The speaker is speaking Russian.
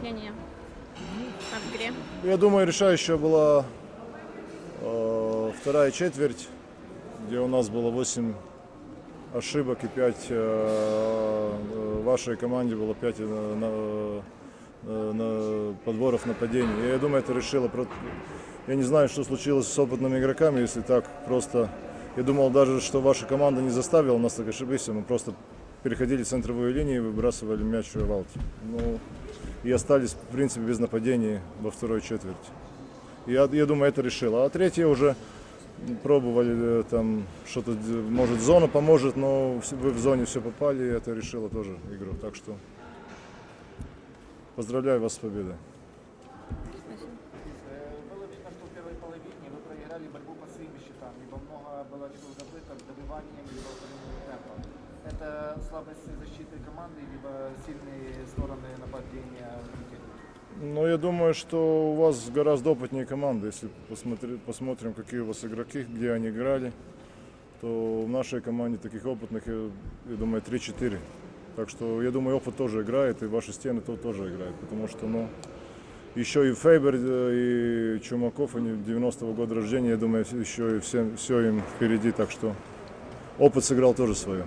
впечатления от игре? Я думаю, решающая была э, вторая четверть, где у нас было 8 ошибок и 5 э, э, вашей команде было 5 на, на- на- на подборов нападений. Я думаю, это решило. Я не знаю, что случилось с опытными игроками, если так просто. Я думал даже, что ваша команда не заставила нас так ошибиться. Мы просто переходили центровую линию и выбрасывали мяч в аут. Ну, и остались, в принципе, без нападений во второй четверти. Я, я думаю, это решило. А третье уже пробовали э, там что-то, может, зона поможет, но вы в зоне все попали, и это решило тоже игру. Так что поздравляю вас с победой. Было видно, что в первой половине вы проиграли борьбу по своим счетам, либо много было забыто добиванием, либо темпом. Это слабость защиты команды, либо сильные стороны нападения? Но я думаю, что у вас гораздо опытнее команда. Если посмотри- посмотрим, какие у вас игроки, где они играли, то в нашей команде таких опытных, я, я думаю, 3-4. Так что я думаю, опыт тоже играет, и ваши стены то тоже играют. Потому что, ну, еще и Фейбер, э, и Чумаков, они 90-го года рождения, я думаю, еще и все, все им впереди. Так что опыт сыграл тоже свое.